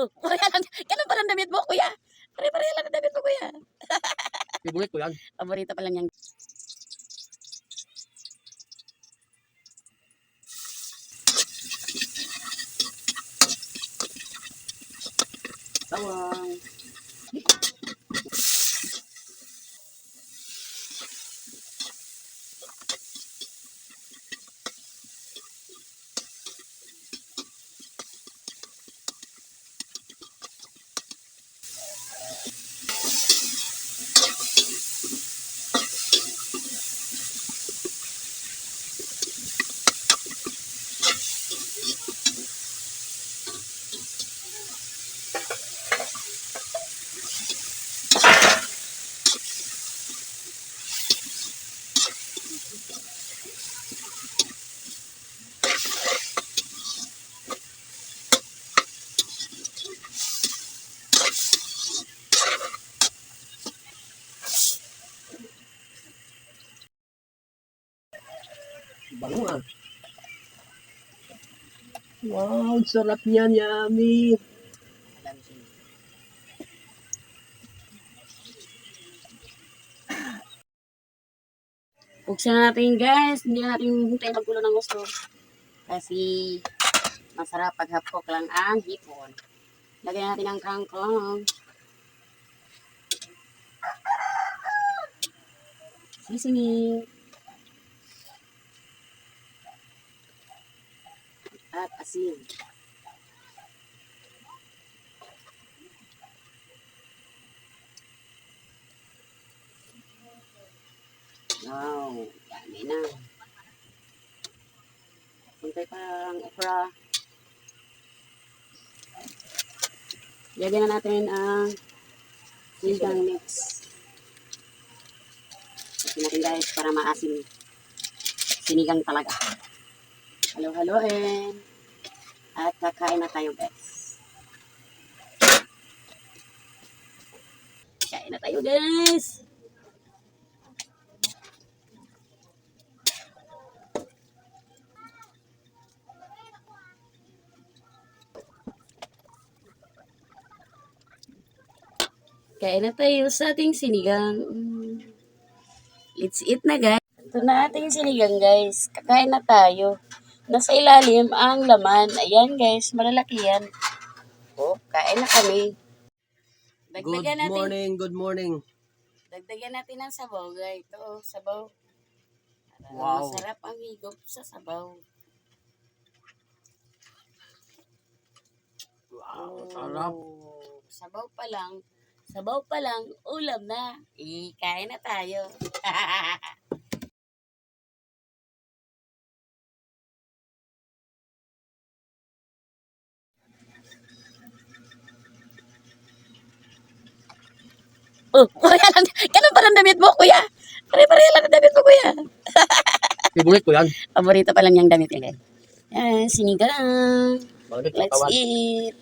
Oh, pareha lang. Ganun pa lang damit mo, kuya. Pare-pareha lang ang damit mo, kuya. Favorite ko yan. Paborito pa lang yan. Tawang. Bango ah. Wow, sarap niyan, yummy. Buksan na natin guys. Hindi na natin hintayin magkulo ng gusto. Kasi masarap pag hapok lang ang hipon. Lagyan natin ang kangkong. Seasoning. At asin. Wow, dami na. Puntay pang okra. Lagyan na natin ang sinigang mix. Lagyan natin guys para maasim. Sinigang talaga. Halo-haloin. At kakain na tayo guys. Kain na tayo guys. Kain na tayo sa ating sinigang. Let's eat na guys. Ito na ating sinigang guys. Kakain na tayo. Nasa ilalim ang laman. Ayan guys, malalaki yan. Oh, kain na kami. Good Dagdagan natin, morning, good morning. dagdagan natin ng sabaw guys. Ito, oh, sabaw. Para Wow. Masarap ang higop sa sabaw. Wow, sarap. Oh, Sabaw pa lang. Sabaw pa lang, ulam na. Eh, kain na tayo. oh, pareha lang. Ganun pa lang damit mo, kuya. Pare-pareha lang ang damit mo, kuya. Favorite ko yan. Paborito pa lang yung damit niya, guys. Yan, sinigang. Let's eat.